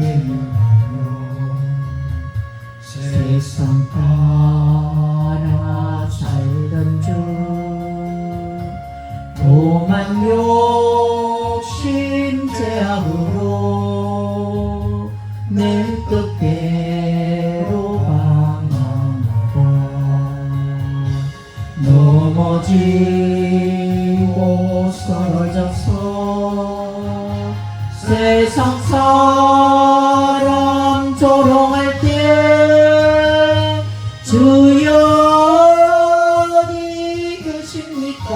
외면하며 세상 따라 살던 중 오만 욕심 제압으로 내 뜻대로 방황하다. 넘어지고 쓰러져서 세상 사람 조롱할 때 주여 어디 계십니까?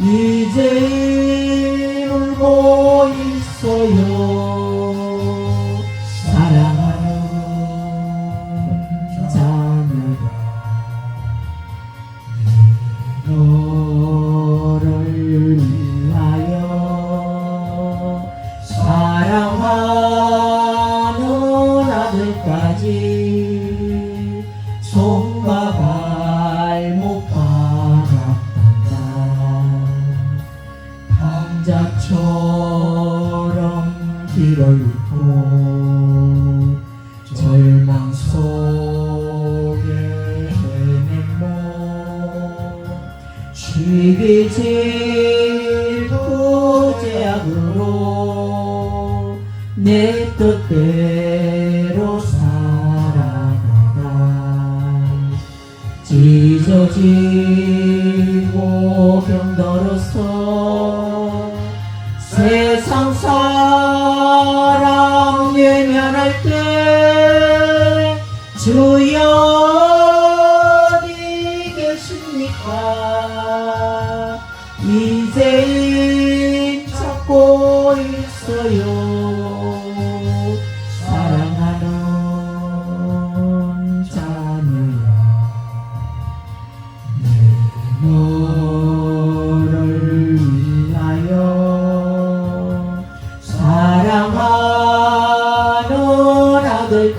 이제 아들까지 손과 발목 황자처럼 길을 잃고 절망 속에 헤맨 몸 쉬기질 부제약으로 내 뜻대로 찢어지고 병들어서 세상 사람 외면할 때 주여 어디 계십니까? 이제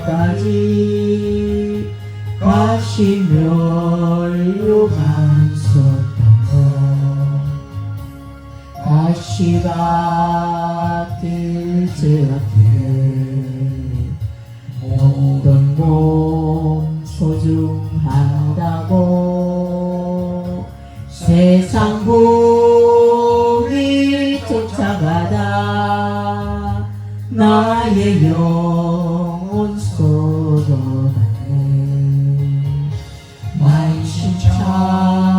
아들까지 가시멸로 반석한다 가시밭을 제압해 모든 몸 소중한다고 세상 부리 쫓아가다 나의 영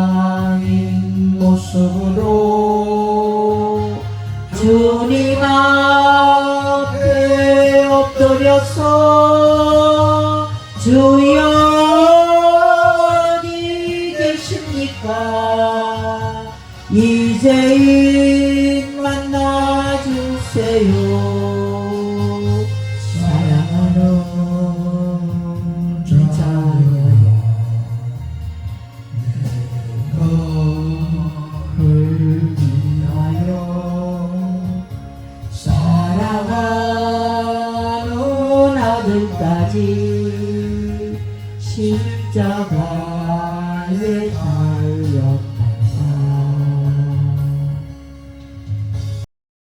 만신창인 모습으로 주님 앞에 엎드려서 주여 어디 계십니까? 이제인 만나주세요 사랑하는 아들까지 십자가에 달